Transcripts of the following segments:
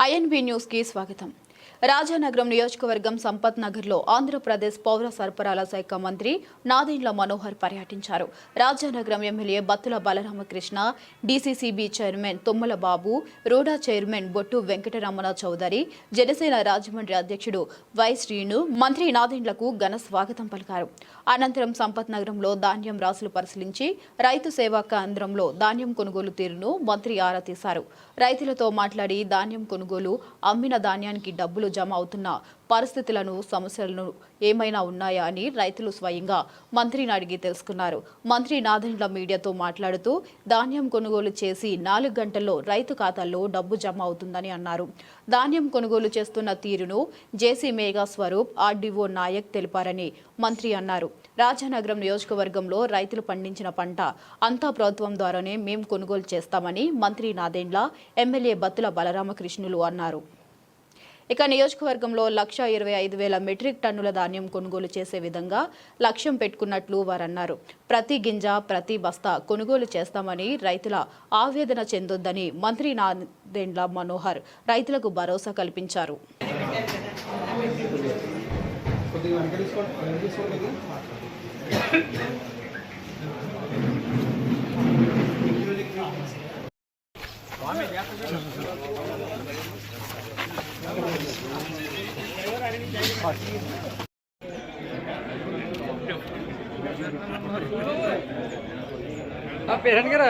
INB news కి స్వాగతం రాజానగరం నియోజకవర్గం సంపత్ నగర్లో ఆంధ్రప్రదేశ్ పౌర సరఫరాల శాఖ మంత్రి నాదెండ్ల మనోహర్ పర్యటించారు. Rajanagaram MLA Battula Balaramakrishna DCCB chairman Tummala Babu RUDA chairman Bottu Venkataramana Chowdary Janasena Rajahmundry అధ్యక్షుడు వై శ్రీను మంత్రి నాదెండ్లకు ఘన స్వాగతం పలికారు. అనంతరం సంపత్ నగరంలో ధాన్యం రాసులు పరిశీలించి రైతు సేవా కేంద్రంలో ధాన్యం కొనుగోలు తీరును మంత్రి ఆరా తీశారు. రైతులతో మాట్లాడి ధాన్యం కొనుగోలు అమ్మిన ధాన్యానికి డబ్బులు జమ అవుతున్న పరిస్థితులను సమస్యలను ఏమైనా ఉన్నాయా అని రైతులు స్వయంగా మంత్రిని అడిగి తెలుసుకున్నారు. మంత్రి నాదెండ్ల మీడియాతో మాట్లాడుతూ ధాన్యం కొనుగోలు చేసి నాలుగు గంటల్లో రైతు ఖాతాల్లో డబ్బు జమ అవుతుందని అన్నారు. ధాన్యం కొనుగోలు చేస్తున్న తీరును జేసీ మేఘా స్వరూప్ ఆర్డీఓ నాయక్ తెలిపారని మంత్రి అన్నారు. రాజానగరం నియోజకవర్గంలో రైతులు పండించిన పంట అంతా ప్రభుత్వం ద్వారానే మేము కొనుగోలు చేస్తామని మంత్రి నాదెండ్ల ఎమ్మెల్యే బత్తుల బలరామకృష్ణులు అన్నారు. ఇక నియోజకవర్గంలో లక్ష ఇరవై ఐదు వేల మెట్రిక్ టన్నుల ధాన్యం కొనుగోలు చేసే విధంగా లక్ష్యం పెట్టుకున్నట్లు వారన్నారు. ప్రతి గింజ ప్రతి బస్తా కొనుగోలు చేస్తామని రైతుల ఆవేదన చెందొద్దని మంత్రి నాదెండ్ల మనోహర్ రైతులకు భరోసా కల్పించారు. కొద్దిగా వెనక తీసుకోండి వెనక తీసుకోండి పేరండి కదా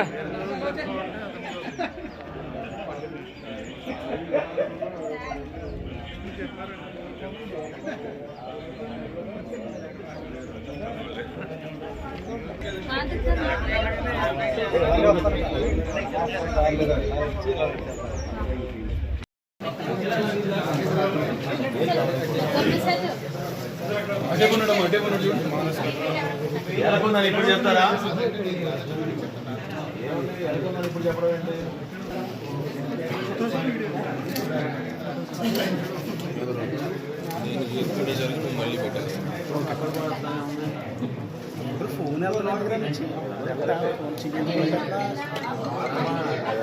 ఎలాగుందని ఇప్పుడు చెప్తారా ఇప్పుడు చెప్పడం ఏంటి ఫోన్ సార్ కొంచెం సార్ ప్లీజ్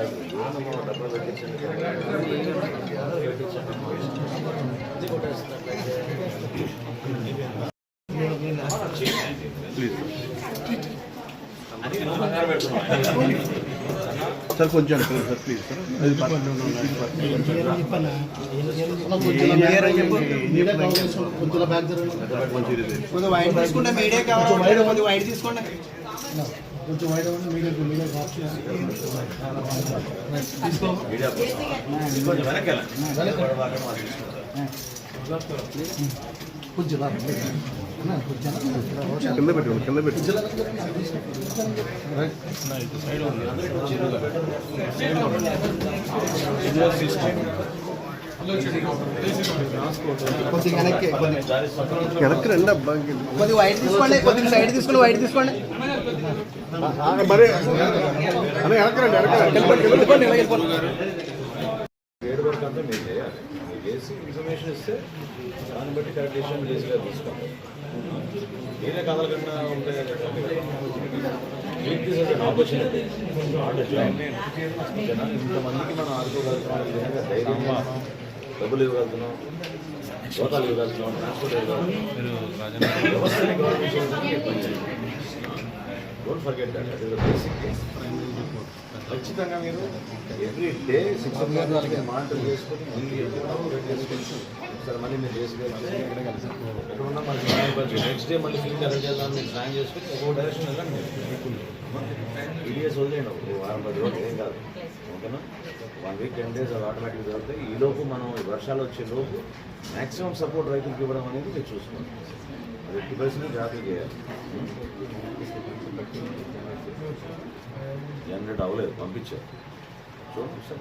కొంచెం ఇది కొంచెం మీడియా కావాలి కొంచెం తీసుకోండి అవ్వండి తీసుకో. మీడియా కొంచెం వెనక్కి వెళ్ళండి కొంచెం కింద పెట్టండి కింద పెట్టి కొంచెం వెనక్కి వెనక్కి రండి అబ్బా కొద్ది వైట్ తీసుకోండి కొద్దిగా సైడ్ తీసుకోండి వైట్ తీసుకోండి మరి అని వెనక్కి రండి వెనక్కి వెళ్ళిపోండి ఇలా వెళ్ళిపోండి గేడ్ వర్క్ అంతా మీరు చేయాలి మీరు చేసి ఇన్ఫర్మేషన్ ఇస్తే దాన్ని బట్టి కరెక్ట్ డెసిషన్ చేసి తీసుకోండి నేనే కదలకుండా ఉంటే ఆపర్చునిటీ ఇంతమందికి మనం ఆడుకోగలుగుతున్నాం ఈ విధంగా ధైర్యంగా డబ్బులు ఇవ్వగలుగుతున్నాం హోదాలు ఇవ్వగలుగుతున్నాం ట్రాన్స్పోర్ట్ ఇవ్వగలుగుతున్నాం వ్యవస్థని గవర్నమెంట్ చేయడానికి ఇబ్బంది లేదు. Don't forget that. అది బేసిక్ ఖచ్చితంగా మీరు ఎవ్రీ డే సిక్స్ క్లాక్ వాళ్ళకి మానిటర్ చేసుకొని మళ్ళీ చేసుకొని సరే మళ్ళీ మీరు చేసుకొని ఎక్కడ ఉన్నా మనకి నెక్స్ట్ డే మళ్ళీ ఫీల్డ్ అరేంజ్ చేద్దాం మీరు ప్లాన్ చేసుకొని ఒక డైరెక్షన్ వెళ్ళండి ఈడిఎస్ వదిలేండి ఒక వారం పది రోజులు ఏం కాదు. ఓకేనా? వన్ వీక్ టెన్ డేస్ అది ఆటోమేటిక్ జరుగుతాయి. ఈ లోపు మనం ఈ వర్షాలు వచ్చే లోపు మ్యాక్సిమం సపోర్ట్ రైతులకు ఇవ్వడం అనేది మీరు చూసుకోండి ఎట్టి పరిస్థితులు జాగ్రత్త చేయాలి హండ్రెడ్ అవ్వలేదు పంపించారు చూడండి సార్.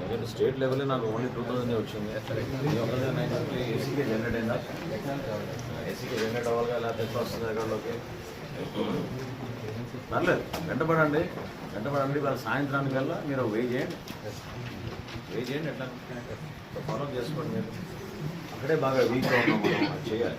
ఎందుకంటే స్టేట్ లెవెల్ నాకు ఓన్లీ టూ థౌసండ్ వచ్చింది. ఈ నైన్ ఫిఫ్టీ ఏసీకే జనరేట్ అయిందా? ఎస్సీకే జనరేట్ అవ్వాలిగా లేకపోతే ఎట్లా వస్తుంది దగ్గరలోకి పర్లేదు వెంటపడండి వెంటపడండి వాళ్ళ సాయంత్రానికి వెళ్ళా మీరు వెయ్యి చేయండి. వెయ్యి చేయండి ఎట్లా? ఫాలో చేసుకోండి మీరు. అక్కడే బాగా వీక్గా ఉన్నాం మనం చేయాలి.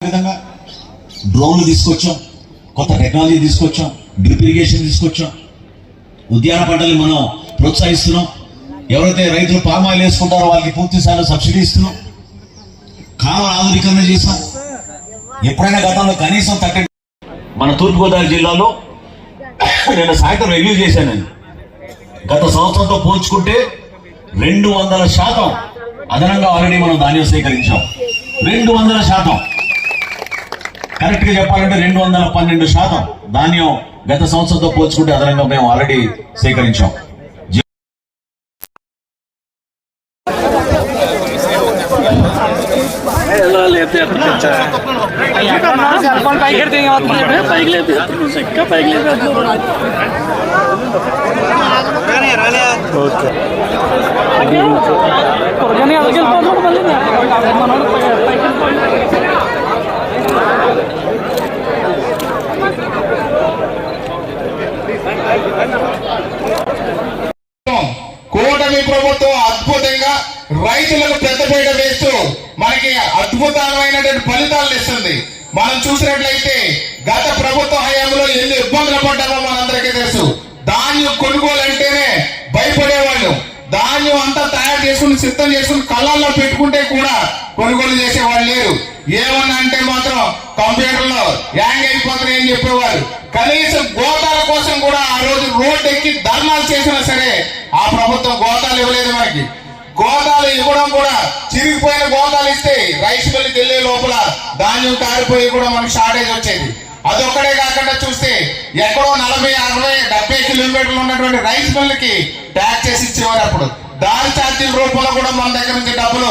విధంగా డ్రోన్లు తీసుకొచ్చాం కొత్త టెక్నాలజీ తీసుకొచ్చాం డ్రిప్ ఇరిగేషన్ తీసుకొచ్చాం. ఉద్యాన పంటలు మనం ప్రోత్సహిస్తున్నాం. ఎవరైతే రైతులు పామ్ ఆయిల్ వేసుకుంటారో వాళ్ళకి పూర్తి స్థాయిలో సబ్సిడీ ఇస్తున్నాం. కాలువ ఆధునీకరణ చేశాం. ఎప్పుడైనా గతంలో కనీసం థర్టీ మన తూర్పుగోదావరి జిల్లాలో నేను సాయంత్రం రివ్యూ చేశాను నేను. గత సంవత్సరంతో పోల్చుకుంటే రెండు వందల శాతం అదనంగా ఆల్రెడీ మనం ధాన్యం సేకరించాం. రెండు వందల శాతం. కరెక్ట్గా చెప్పాలంటే రెండు వందల పన్నెండు శాతం ధాన్యం గత సంవత్సరంతో పోల్చుకుంటే అదనంగా మేము ఆల్రెడీ సేకరించాం. పైకి లేపి ఇంకా పైకి లేపి అలాగే వెళ్ళిపోతున్నాడు మళ్ళీ మనోడు పైకి కూటమి ప్రభుత్వం అద్భుతంగా రైతులకు పెద్దపీట వేస్తూ మనకి అద్భుతమైనటువంటి ఫలితాలు ఇస్తుంది మనం చూసినట్లయితే గత ప్రభుత్వ హయాంలో ఎన్ని ఇబ్బందులు పడ్డామో మనందరికీ తెలుసు. ధాన్యం కొనుగోలు అంటేనే భయపడేవాళ్ళు. ధాన్యం అంతా తయారు చేసుకుని సిద్ధం చేసుకుని కళ్ళల్లో పెట్టుకుంటే కూడా కొనుగోలు చేసేవాళ్ళు లేరు. ఏమన్నా అంటే మాత్రం కంప్యూటర్లో హ్యాంగ్ అయిపోతున్నాయి అని చెప్పేవారు. కనీసం గోతాల కోసం కూడా ఆ రోజు రోడ్డు ఎక్కి ధర్నాలు చేసినా సరే ఆ ప్రభుత్వం గోతాలు ఇవ్వలేదు మనకి. గోదాలు ఇవ్వడం కూడా చిరిగిపోయిన గోదాలు ఇస్తే రైస్ మిల్లుకి వెళ్ళే లోపల ధాన్యం కారిపోయి కూడా మనకి షార్టేజ్ వచ్చేది. అదొక్కడే కాకుండా చూస్తే ఎక్కడో నలభై అరవై డెబ్బై కిలోమీటర్లు ఉన్నటువంటి రైస్ మిల్లుకి ట్యాక్ చేసి ఇచ్చేవారు అప్పుడు. దారి ఛార్జీల రూపంలో కూడా మన దగ్గర నుంచి డబ్బులు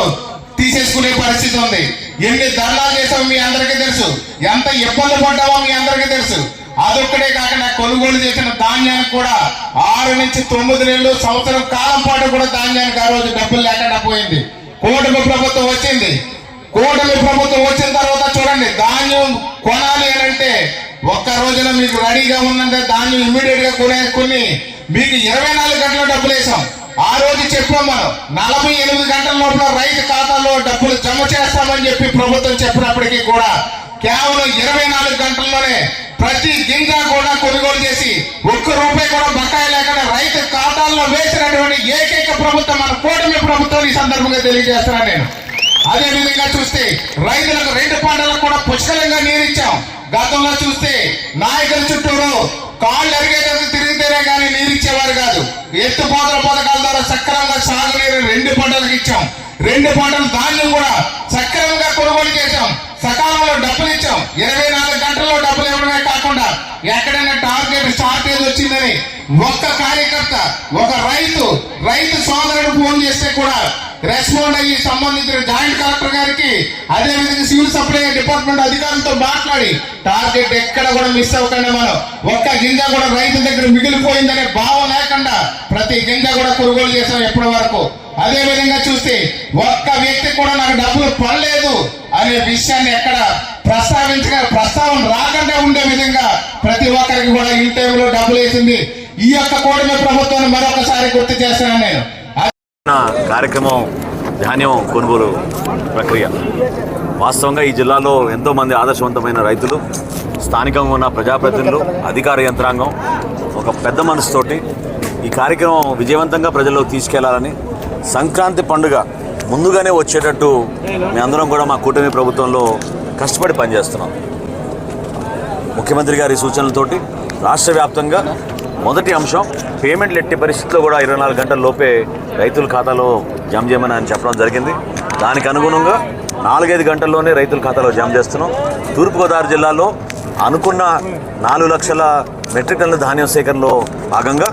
తీసేసుకునే పరిస్థితి ఉంది. ఎన్ని ధర్నాలు చేసామో మీ అందరికీ తెలుసు. ఎంత ఇబ్బంది పడ్డామో మీ అందరికీ తెలుసు. అదొక్కడే కాకుండా కొనుగోలు చేసిన ధాన్యానికి కూడా ఆరు నుంచి తొమ్మిది నెలలు సంవత్సరం కాలం పాటు కూడా ధాన్యానికి ఆ రోజు డబ్బులు లేకుండా పోయింది. కూటమి ప్రభుత్వం వచ్చింది. కూటమి ప్రభుత్వం వచ్చిన తర్వాత చూడండి ధాన్యం కొనాలి అని అంటే ఒక్క రోజున మీకు రెడీగా ఉన్నంత ధాన్యం ఇమ్మీడియట్గా కొనేసుకుని కొన్ని మీకు ఇరవై నాలుగు గంటలు డబ్బులు వేసాం. ఆ రోజు చెప్పాం మనం నలభై ఎనిమిది గంటల లోపల రైతు ఖాతాలో డబ్బులు జమ చేస్తామని చెప్పి ప్రభుత్వం చెప్పినప్పటికీ కూడా కేవలం ఇరవై నాలుగు గంటల్లోనే ప్రతి గింజ కూడా కొనుగోలు చేసి ఒక్క రూపాయి కూడా బకాయి లేకుండా రైతు ఖాతాల్లో వేసినటువంటి ఏకైక ప్రభుత్వం మన కూటమి ప్రభుత్వం ఈ సందర్భంగా తెలియజేస్తున్నాను నేను. అదే విధంగా చూస్తే రైతులకు రెండు పంటలకు కూడా పుష్కలంగా నీరిచ్చాం గతంలో చూస్తే నాయకుల చుట్టూరు కాళ్ళు ఎరిగేటట్టు తిరిగితేనే కానీ నీరిచ్చేవారు కాదు. ఎత్తుపోతల పథకాల ద్వారా సక్రమంగా సాగునీరు రెండు పంటలకు ఇచ్చాం. రెండు పంటలు ధాన్యం కూడా సక్రమంగా కొనుగోలు చేశాం. సకాలంలో డబ్బులు ఇచ్చాం. ఇరవై నాలుగు గంటల్లో డబ్బులు ఇవ్వడమే కాకుండా ఎక్కడైనా టార్గెట్ షార్టేజ్ వచ్చిందని ఒక్క కార్యకర్త ఒక రైతు రైతు సోదరుడు ఫోన్ చేస్తే కూడా రెస్పాండ్ అయ్యి సంబంధించిన జాయింట్ కలెక్టర్ గారికి అదే విధంగా సివిల్ సప్లై డిపార్ట్మెంట్ అధికారులతో మాట్లాడి టార్గెట్ ఎక్కడ కూడా మిస్ అవ్వకుండా మనం. ఒక్క గింజ కూడా రైతు దగ్గర మిగిలిపోయిందనే భావం లేకుండా ప్రతి గింజ కూడా కొనుగోలు చేసాం ఎప్పటి వరకు. అదే విధంగా చూస్తే ఒక్క వ్యక్తి కూడా నాకు డబ్బులు పడలేదు. అనే విషయాన్ని ఎక్కడ ప్రస్తావించగా ప్రస్తావన రాకుండా ఉండే విధంగా ప్రతి ఒక్కరికి కూడా ఈ టైంలో డబ్బులు వేసింది. ఈ యొక్క కూటమి ప్రభుత్వాన్ని మరొకసారి గుర్తు చేస్తున్నాను నేను. కార్యక్రమం ధాన్యం కొనుగోలు ప్రక్రియ. వాస్తవంగా ఈ జిల్లాలో ఎంతోమంది ఆదర్శవంతమైన రైతులు స్థానికంగా ఉన్న ప్రజాప్రతినిధులు అధికార యంత్రాంగం ఒక పెద్ద మనసుతోటి ఈ కార్యక్రమం విజయవంతంగా ప్రజల్లోకి తీసుకెళ్ళాలని సంక్రాంతి పండుగ ముందుగానే వచ్చేటట్టు మేము అందరం కూడా మా కూటమి ప్రభుత్వంలో కష్టపడి పనిచేస్తున్నాం. ముఖ్యమంత్రి గారి సూచనలతోటి రాష్ట్ర వ్యాప్తంగా మొదటి అంశం పేమెంట్లు ఎట్టి పరిస్థితుల్లో కూడా ఇరవై నాలుగు గంటల లోపే రైతుల ఖాతాలో జమ చేయమని అని చెప్పడం జరిగింది. దానికి అనుగుణంగా నాలుగైదు గంటల్లోనే రైతుల ఖాతాలో జమ చేస్తున్నాం. తూర్పుగోదావరి జిల్లాలో అనుకున్న నాలుగు లక్షల మెట్రిక్ టన్ల ధాన్యం సేకరణలో భాగంగా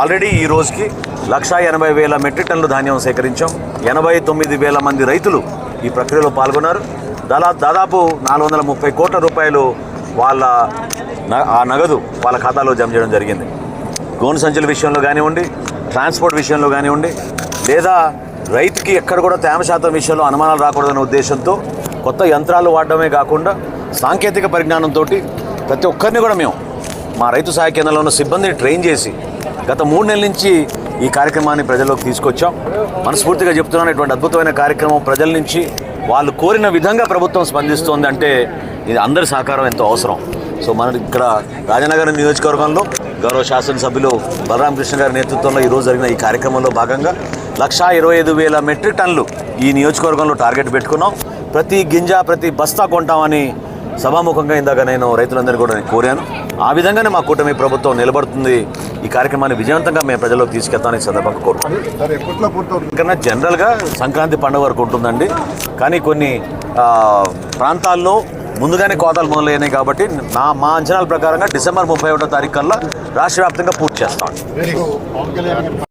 ఆల్రెడీ ఈ రోజుకి లక్షా ఎనభై వేల మెట్రిక్ టన్నులు ధాన్యం సేకరించాం. ఎనభై తొమ్మిది వేల మంది రైతులు ఈ ప్రక్రియలో పాల్గొన్నారు. దాదా దాదాపు నాలుగు వందల ముప్పై కోట్ల రూపాయలు వాళ్ళ న- ఆ నగదు వాళ్ళ ఖాతాలో జమ చేయడం జరిగింది. గోను సంచుల విషయంలో కానివ్వండి ట్రాన్స్పోర్ట్ విషయంలో కానివ్వండి లేదా రైతుకి ఎక్కడ కూడా తేమ శాతం విషయంలో అనుమానాలు రాకూడదనే ఉద్దేశంతో కొత్త యంత్రాలు వాడడమే కాకుండా సాంకేతిక పరిజ్ఞానంతో ప్రతి ఒక్కరిని కూడా మేము మా రైతు సహాయ కేంద్రంలో ఉన్న సిబ్బందిని ట్రైన్ చేసి గత మూడు నెలల నుంచి ఈ కార్యక్రమాన్ని ప్రజల్లోకి తీసుకొచ్చాం. మనస్ఫూర్తిగా చెప్తున్నాను ఇటువంటి అద్భుతమైన కార్యక్రమం ప్రజల నుంచి వాళ్ళు కోరిన విధంగా ప్రభుత్వం స్పందిస్తోంది అంటే ఇది అందరి సహకారం ఎంతో అవసరం. సో మన ఇక్కడ రాజనగర్ నియోజకవర్గంలో గౌరవ శాసనసభ్యులు బలరామకృష్ణ గారి నేతృత్వంలో ఈరోజు జరిగిన ఈ కార్యక్రమంలో భాగంగా లక్షా ఇరవై ఐదు వేల మెట్రిక్ టన్నులు ఈ నియోజకవర్గంలో టార్గెట్ పెట్టుకున్నాం. ప్రతి గింజ ప్రతి బస్తా కొంటామని సభాముఖంగా ఇందాక నేను రైతులందరినీ కూడా నేను కోరాను. ఆ విధంగానే మా కూటమి ప్రభుత్వం నిలబడుతుంది. ఈ కార్యక్రమాన్ని విజయవంతంగా మేము ప్రజల్లోకి తీసుకెళ్తామని సందర్భంగా కన్నా జనరల్గా సంక్రాంతి పండుగ వరకు ఉంటుందండి. కానీ కొన్ని ప్రాంతాల్లో ముందుగానే కోతలు మొదలైనాయి కాబట్టి నా మా అంచనాల ప్రకారంగా డిసెంబర్ ముప్పై ఒకటో తారీఖు కల్లా రాష్ట్ర వ్యాప్తంగా పూర్తి చేస్తాం.